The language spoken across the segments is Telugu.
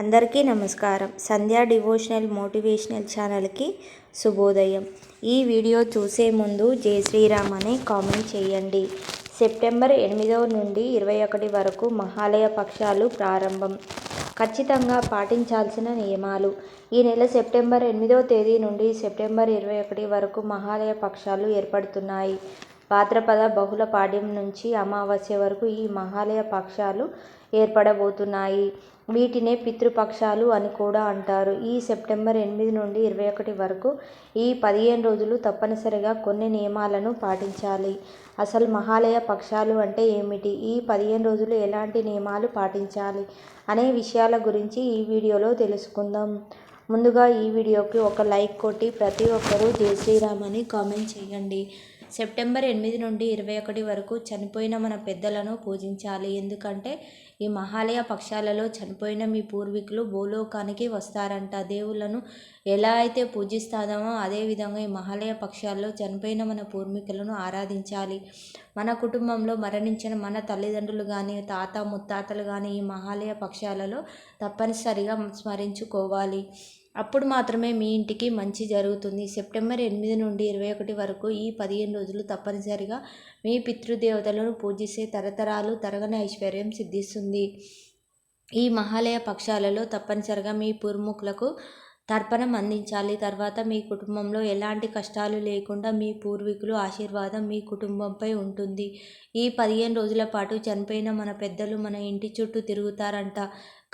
అందరికీ నమస్కారం. సంధ్యా డివోషనల్ మోటివేషనల్ ఛానల్కి శుభోదయం. ఈ వీడియో చూసే ముందు జై శ్రీరామ్ అని కామెంట్ చేయండి. సెప్టెంబర్ ఎనిమిదవ నుండి ఇరవై ఒకటి వరకు మహాలయ పక్షాలు ప్రారంభం. ఖచ్చితంగా పాటించాల్సిన నియమాలు. ఈ నెల సెప్టెంబర్ ఎనిమిదవ తేదీ నుండి సెప్టెంబర్ ఇరవై ఒకటి వరకు మహాలయ పక్షాలు ఏర్పడుతున్నాయి. భాద్రపద బహుళ పాడ్యం నుంచి అమావాస్య వరకు ఈ మహాలయ పక్షాలు ఏర్పడబోతున్నాయి. వీటినే పితృపక్షాలు అని కూడా అంటారు. ఈ సెప్టెంబర్ ఎనిమిది నుండి ఇరవై ఒకటి వరకు ఈ పదిహేను రోజులు తప్పనిసరిగా కొన్ని నియమాలను పాటించాలి. అసలు మహాలయ పక్షాలు అంటే ఏమిటి? ఈ పదిహేను రోజులు ఎలాంటి నియమాలు పాటించాలి? అనే విషయాల గురించి ఈ వీడియోలో తెలుసుకుందాం. ముందుగా ఈ వీడియోకి ఒక లైక్ కొట్టి ప్రతి ఒక్కరూ జై శ్రీరామ్ అని కామెంట్ చేయండి. సెప్టెంబర్ ఎనిమిది నుండి ఇరవై ఒకటి వరకు చనిపోయిన మన పెద్దలను పూజించాలి. ఎందుకంటే ఈ మహాలయ పక్షాలలో చనిపోయిన మీ పూర్వీకులు భూలోకానికి వస్తారంట. దేవుళ్ళను ఎలా అయితే పూజిస్తామో అదేవిధంగా ఈ మహాలయ పక్షాల్లో చనిపోయిన మన పూర్వీకులను ఆరాధించాలి. మన కుటుంబంలో మరణించిన మన తల్లిదండ్రులు కానీ తాత ముత్తాతలు కానీ ఈ మహాలయ పక్షాలలో తప్పనిసరిగా స్మరించుకోవాలి. అప్పుడు మాత్రమే మీ ఇంటికి మంచి జరుగుతుంది. సెప్టెంబర్ ఎనిమిది నుండి ఇరవై ఒకటి వరకు ఈ పదిహేను రోజులు తప్పనిసరిగా మీ పితృదేవతలను పూజిస్తే తరతరాలు తరగని ఐశ్వర్యం సిద్ధిస్తుంది. ఈ మహాలయ పక్షాలలో తప్పనిసరిగా మీ పూర్ముఖులకు తర్పణం అందించాలి. తర్వాత మీ కుటుంబంలో ఎలాంటి కష్టాలు లేకుండా మీ పూర్వీకులు ఆశీర్వాదం మీ కుటుంబంపై ఉంటుంది. ఈ పదిహేను రోజుల పాటు చనిపోయిన మన పెద్దలు మన ఇంటి చుట్టూ తిరుగుతారంట.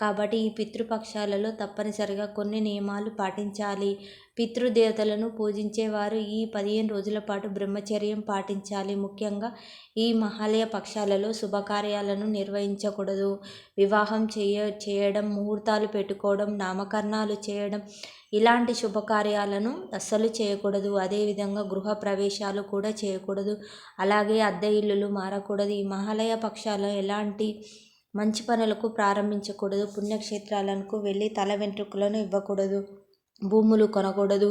కాబట్టి ఈ పితృపక్షాలలో తప్పనిసరిగా కొన్ని నియమాలు పాటించాలి. పితృదేవతలను పూజించేవారు ఈ పదిహేను రోజుల పాటు బ్రహ్మచర్యం పాటించాలి. ముఖ్యంగా ఈ మహాలయ పక్షాలలో శుభకార్యాలను నిర్వహించకూడదు. వివాహం చేయ చేయడం ముహూర్తాలు పెట్టుకోవడం నామకరణాలు చేయడం ఇలాంటి శుభకార్యాలను అస్సలు చేయకూడదు. అదేవిధంగా గృహ ప్రవేశాలు కూడా చేయకూడదు. అలాగే అద్దె ఇల్లులు మారకూడదు. ఈ మహాలయ పక్షాలు ఎలాంటి మంచి పనులకు ప్రారంభించకూడదు పుణ్యక్షేత్రాలకు వెళ్ళి తల వెంట్రుకలను ఇవ్వకూడదు. భూములు కొనకూడదు.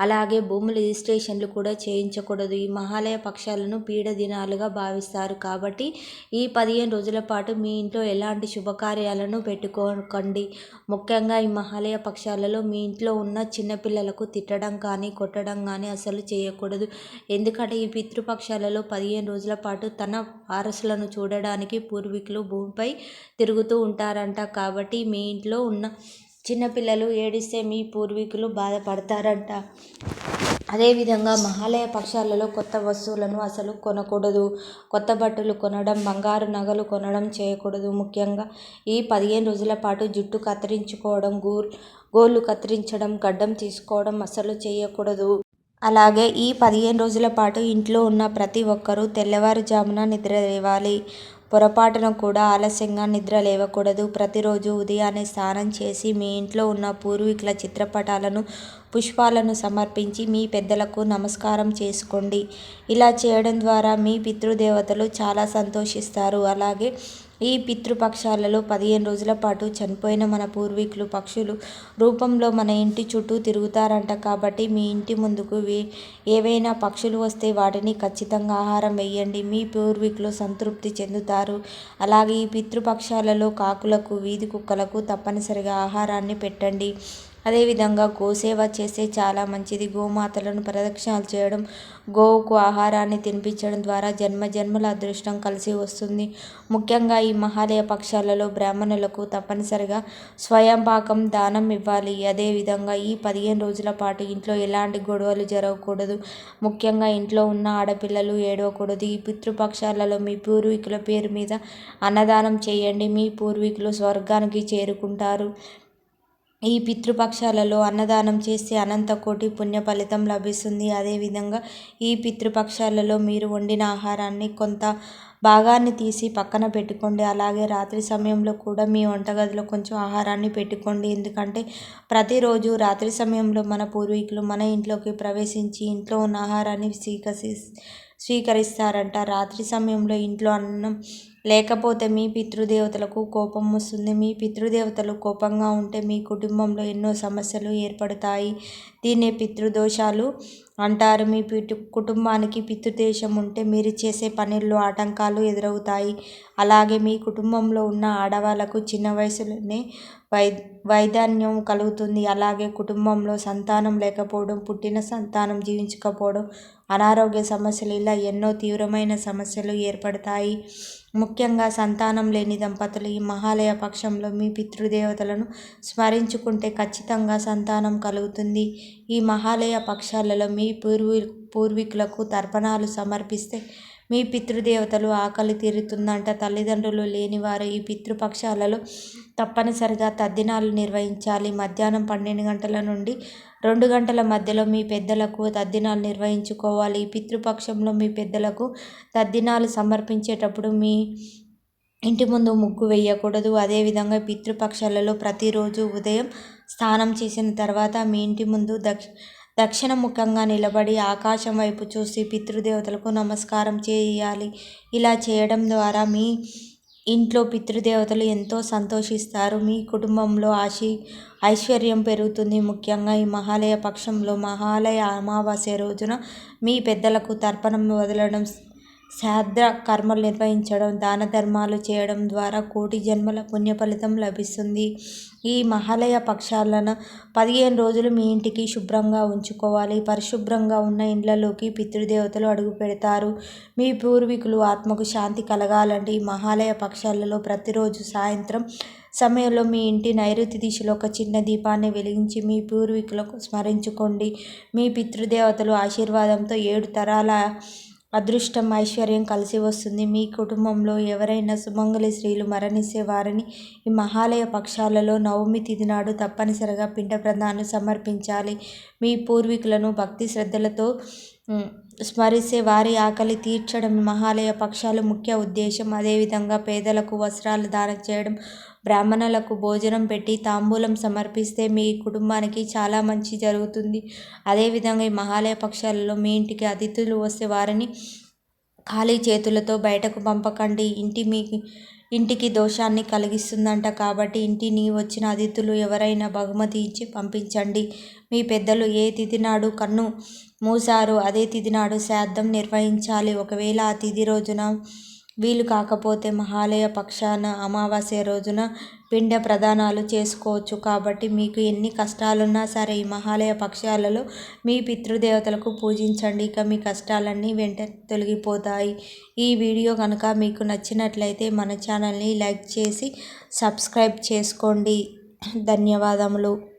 అలాగే భూముల రిజిస్ట్రేషన్లు కూడా చేయించకూడదు. ఈ మహాలయ పక్షాలను పీడ దినాలుగా భావిస్తారు. కాబట్టి ఈ పదిహేను రోజుల పాటు మీ ఇంట్లో ఎలాంటి శుభకార్యాలను పెట్టుకోకండి. ముఖ్యంగా ఈ మహాలయ పక్షాలలో మీ ఇంట్లో ఉన్న చిన్నపిల్లలకు తిట్టడం కానీ కొట్టడం కానీ అసలు చేయకూడదు. ఎందుకంటే ఈ పితృపక్షాలలో పదిహేను రోజుల పాటు తన వారసులను చూడడానికి పూర్వీకులు భూమిపై తిరుగుతూ ఉంటారంట. కాబట్టి మీ ఇంట్లో ఉన్న చిన్నపిల్లలు ఏడిస్తే మీ పూర్వీకులు బాధపడతారంట. అదేవిధంగా మహాలయ పక్షాలలో కొత్త వస్తువులను అసలు కొనకూడదు. కొత్త బట్టలు కొనడం బంగారు నగలు కొనడం చేయకూడదు. ముఖ్యంగా ఈ పదిహేను రోజుల పాటు జుట్టు కత్తిరించుకోవడం గూర్ గోళ్ళు కత్తిరించడం గడ్డం తీసుకోవడం అసలు చేయకూడదు. అలాగే ఈ పదిహేను రోజుల పాటు ఇంట్లో ఉన్న ప్రతి ఒక్కరూ తెల్లవారుజామున నిద్ర లేవాలి పొరపాటున కూడా ఆలస్యంగా నిద్ర లేవకూడదు. ప్రతిరోజు ఉదయాన్నే స్నానం చేసి మీ ఇంట్లో ఉన్న పూర్వీకుల చిత్రపటాలను పుష్పాలను సమర్పించి మీ పెద్దలకు నమస్కారం చేసుకోండి. ఇలా చేయడం ద్వారా మీ పితృదేవతలు చాలా సంతోషిస్తారు. అలాగే ఈ పితృపక్షాలలో పదిహేను రోజుల పాటు చనిపోయిన మన పూర్వీకులు పక్షులు రూపంలో మన ఇంటి చుట్టూ తిరుగుతారంట. కాబట్టి మీ ఇంటి ముందుకు ఏవైనా పక్షులు వస్తే వాటిని ఖచ్చితంగా ఆహారం వేయండి. మీ పూర్వీకులు సంతృప్తి చెందుతారు. అలాగే ఈ పితృపక్షాలలో కాకులకు వీధి కుక్కలకు తప్పనిసరిగా ఆహారాన్ని పెట్టండి. అదేవిధంగా గోసేవ చేస్తే చాలా మంచిది. గోమాతలను ప్రదక్షిణాలు చేయడం గోవుకు ఆహారాన్ని తినిపించడం ద్వారా జన్మ జన్మల అదృష్టం కలిసి వస్తుంది. ముఖ్యంగా ఈ మహాలయ పక్షాలలో బ్రాహ్మణులకు తప్పనిసరిగా స్వయం పాకం దానం ఇవ్వాలి. అదేవిధంగా ఈ పదిహేను రోజుల పాటు ఇంట్లో ఎలాంటి గొడవలు జరగకూడదు. ముఖ్యంగా ఇంట్లో ఉన్న ఆడపిల్లలు ఏడవకూడదు. ఈ పితృపక్షాలలో మీ పూర్వీకుల పేరు మీద అన్నదానం చేయండి. మీ పూర్వీకులు స్వర్గానికి చేరుకుంటారు. ఈ పితృపక్షాలలో అన్నదానం చేస్తే అనంత కోటి పుణ్య ఫలితం లభిస్తుంది. అదేవిధంగా ఈ పితృపక్షాలలో మీరు వండిన ఆహారాన్ని కొంత భాగాన్ని తీసి పక్కన పెట్టుకోండి. అలాగే రాత్రి సమయంలో కూడా మీ వంటగదిలో కొంచెం ఆహారాన్ని పెట్టుకోండి. ఎందుకంటే ప్రతిరోజు రాత్రి సమయంలో మన పూర్వీకులు మన ఇంట్లోకి ప్రవేశించి ఇంట్లో ఉన్న ఆహారాన్ని స్వీకరి స్వీకరిస్తారంట. రాత్రి సమయంలో ఇంట్లో అన్నం లేకపోతే మీ పితృదేవతలకు కోపం వస్తుంది. మీ పితృదేవతలు కోపంగా ఉంటే మీ కుటుంబంలో ఎన్నో సమస్యలు ఏర్పడతాయి. దీన్నే పితృదోషాలు అంటారు. మీ పిటు కుటుంబానికి పితృదేశం ఉంటే మీరు చేసే పనుల్లో ఆటంకాలు ఎదురవుతాయి. అలాగే మీ కుటుంబంలో ఉన్న ఆడవాళ్ళకు చిన్న వయసులోనే వై వైధన్యం కలుగుతుంది. అలాగే కుటుంబంలో సంతానం లేకపోవడం పుట్టిన సంతానం జీవించకపోవడం అనారోగ్య సమస్యలు ఇలా ఎన్నో తీవ్రమైన సమస్యలు ఏర్పడతాయి. ముఖ్యంగా సంతానం లేని దంపతులు ఈ మహాలయ పక్షంలో మీ పితృదేవతలను స్మరించుకుంటే ఖచ్చితంగా సంతానం కలుగుతుంది. ఈ మహాలయ పక్షాలలో మీ పూర్వీ పూర్వీకులకు తర్పణాలు సమర్పిస్తే మీ పితృదేవతలు ఆకలి తీరుతుందంట. తల్లిదండ్రులు లేనివారు ఈ పితృపక్షాలలో తప్పనిసరిగా తద్దినాలు నిర్వహించాలి. మధ్యాహ్నం పన్నెండు గంటల నుండి రెండు గంటల మధ్యలో మీ పెద్దలకు తద్దినాలు నిర్వహించుకోవాలి. ఈ పితృపక్షంలో మీ పెద్దలకు తద్దినాలు సమర్పించేటప్పుడు మీ ఇంటి ముందు ముగ్గు వేయకూడదు. అదేవిధంగా పితృపక్షాలలో ప్రతిరోజు ఉదయం స్నానం చేసిన తర్వాత మీ ఇంటి ముందు దక్ష దక్షిణముఖంగా నిలబడి ఆకాశం వైపు చూసి పితృదేవతలకు నమస్కారం చేయాలి. ఇలా చేయడం ద్వారా మీ ఇంట్లో పితృదేవతలు ఎంతో సంతోషిస్తారు. మీ కుటుంబంలో ఆశీ ఐశ్వర్యం పెరుగుతుంది. ముఖ్యంగా ఈ మహాలయ పక్షంలో మహాలయ అమావాస్య రోజున మీ పెద్దలకు తర్పణం వదలడం శ్రాద్ధ కర్మలు నిర్వహించడం దాన ధర్మాలు చేయడం ద్వారా కోటి జన్మల పుణ్య ఫలితం లభిస్తుంది. ఈ మహాలయ పక్షాలను పదిహేను రోజులు మీ ఇంటికి శుభ్రంగా ఉంచుకోవాలి. పరిశుభ్రంగా ఉన్న ఇండ్లలోకి పితృదేవతలు అడుగు పెడతారు. మీ పూర్వీకులు ఆత్మకు శాంతి కలగాలంటే ఈ మహాలయ పక్షాలలో ప్రతిరోజు సాయంత్రం సమయంలో మీ ఇంటి నైరుతి దిశలో ఒక చిన్న దీపాన్ని వెలిగించి మీ పూర్వీకులకు స్మరించుకోండి. మీ పితృదేవతలు ఆశీర్వాదంతో ఏడు తరాల అదృష్టం ఐశ్వర్యం కలిసి వస్తుంది. మీ కుటుంబంలో ఎవరైనా సుమంగళి స్త్రీలు మరణిస్తే వారిని ఈ మహాలయ పక్షాలలో నవమి తిథి నాడు తప్పనిసరిగా పిండ ప్రదానం సమర్పించాలి. మీ పూర్వీకులను భక్తి శ్రద్ధలతో స్మరిస్తే వారి ఆకలి తీర్చడం మహాలయ పక్షాలు ముఖ్య ఉద్దేశం. అదేవిధంగా పేదలకు వస్త్రాలు దానం చేయడం బ్రాహ్మణులకు భోజనం పెట్టి తాంబూలం సమర్పిస్తే మీ కుటుంబానికి చాలా మంచి జరుగుతుంది. అదేవిధంగా ఈ మహాలయ పక్షాలలో మీ ఇంటికి అతిథులు వస్తే వారిని ఖాళీ చేతులతో బయటకు పంపకండి. ఇంటి మీ ఇంటికి దోషాన్ని కలిగిస్తుందంట కాబట్టి ఇంటిని వచ్చిన అతిథులు ఎవరైనా బహుమతి ఇచ్చి పంపించండి. మీ పెద్దలు ఏ తిథి నాడు కన్ను మూసారు అదే తిథి నాడు శ్రాద్ధం నిర్వహించాలి. ఒకవేళ ఆ తిథి రోజున వీలు కాకపోతే మహాలయ పక్షాన అమావాస్య రోజున పిండ ప్రదానాలు చేసుకోవచ్చు. కాబట్టి మీకు ఎన్ని కష్టాలున్నా సరే ఈ మహాలయ పక్షాలలో మీ పితృదేవతలకు పూజించండి. ఇక మీ కష్టాలన్నీ వెంట తొలగిపోతాయి. ఈ వీడియో కనుక మీకు నచ్చినట్లయితే మన ఛానల్ని లైక్ చేసి సబ్స్క్రైబ్ చేసుకోండి. ధన్యవాదములు.